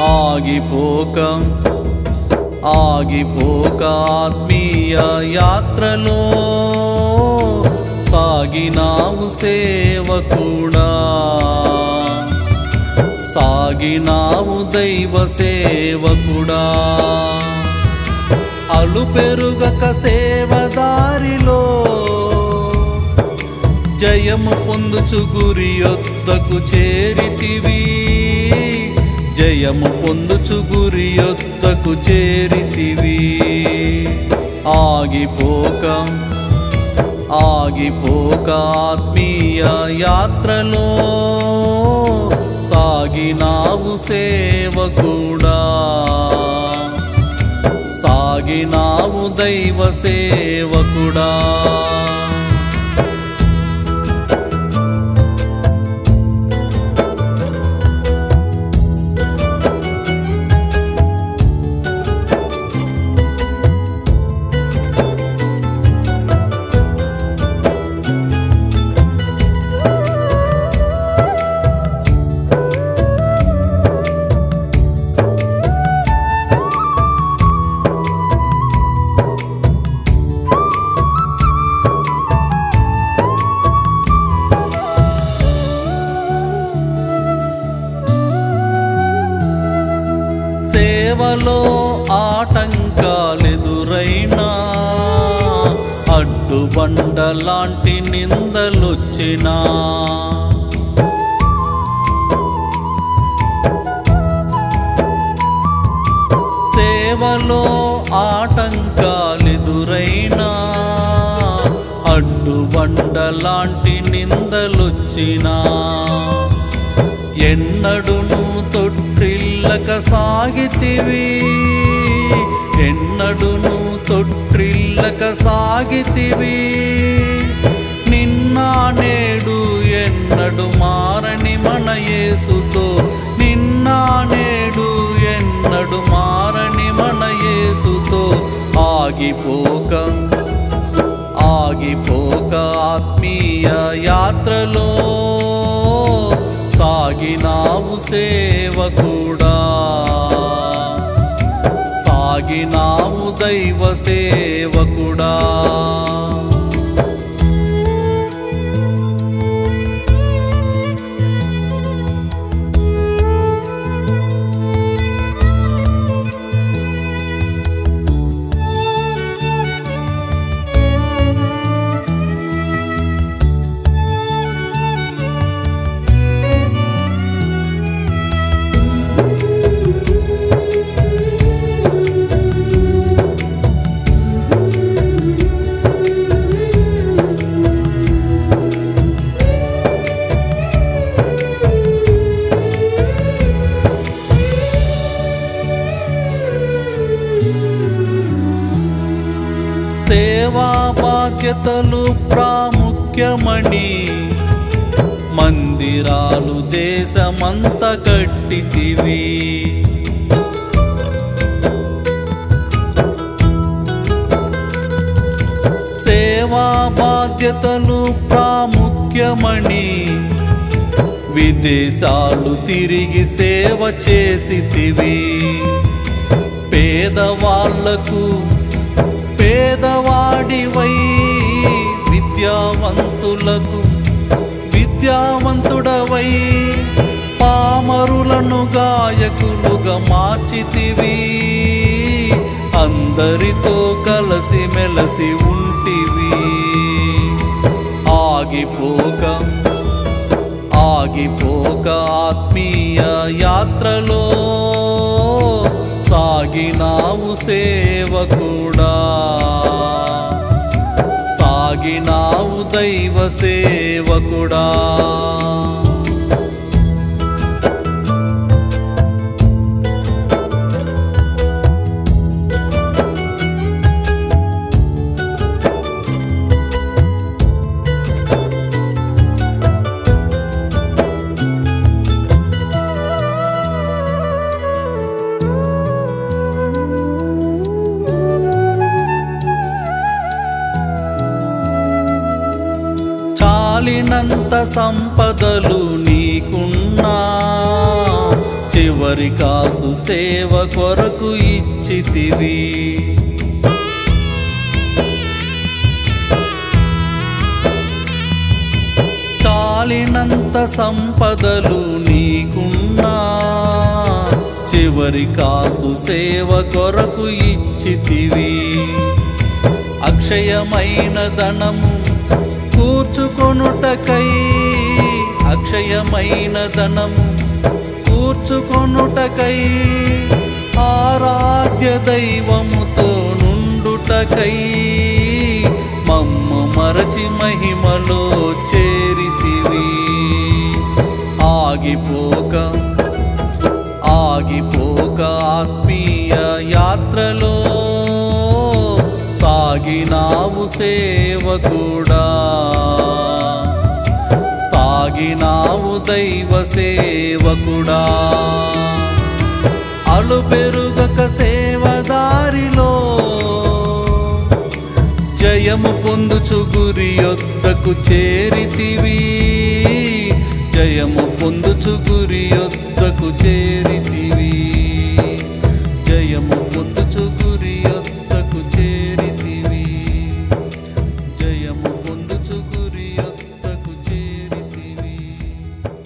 ఆగిపోక ఆగిపోక ఆత్మీయ యాత్రలో సాగినావు సేవకుడా. సాగినావు దైవ సేవకుడా. అలు పెరుగక సేవదారిలో జయము పొందుచు గురి యొద్దకు చేరితివి. జయము పొందుచు గురి యొద్దకు చేరితివి. ఆగిపోక ఆగిపోక ఆత్మీయ యాత్రలో సాగినావు సేవకుడా సాగినావు దైవ సేవకుడా సేవలో ఆటంకాలెదురైనా అడ్డుబండ లాంటి నిందలొచ్చినా. సేవలో ఆటంకాలెదురైనా అడ్డుబండ లాంటి నిందలొచ్చినా. ఎన్నడును తొట్టిల్లక సాగితివి. ఎన్నడును తొట్టిల్లక సాగితివి. నిన్న నేడు ఎన్నడు మారని మన యేసుతో. నిన్న నేడు ఎన్నడు మారని మన యేసుతో. ఆగిపోక ఆగిపోక ఆత్మీయ యాత్రలో సాగినావు సేవకుడా. సాగినావు దైవ సేవకుడా. సేవా బాధ్యతలు ప్రాముఖ్యమని మందిరాలు దేశమంత కట్టితివి. సేవా బాధ్యతలు ప్రాముఖ్యమని విదేశాలు తిరిగి సేవ చేసితివి. పేదవాళ్ళకు పేదవాళ్ళ అందరితో కలసి మెలసి ఉంటివి. ఆగిపోక ఆగిపోక ఆత్మీయ యాత్రలో సాగినావు సేవకుడా సాగినావు దైవ సేవ కూడా. చాలినంత సంపదలు నీకున్నా చివరి కాసు సేవ కొరకు ఇచ్చితివి. చాలినంత సంపదలు నీకున్నా చివరి కాసు సేవ కొరకు ఇచ్చితివి. అక్షయమైన ధనము అక్షయమైన ధనము కూర్చుకొనుటకై ఆరాధ్య దైవముతో నుండుటకై మమ్మ మరచి మహిమలో చేరితివి. ఆగిపోక ఆగిపోక ఆత్మీయ యాత్రలో సాగినావు సేవకుడా. సాగినావు దైవ సేవకుడా. అలు పెరుగక సేవదారిలో జయము పొందుచు గురి యొద్దకు చేరితివి. జయము పొందుచు గురి యొద్దకు చేరితివి.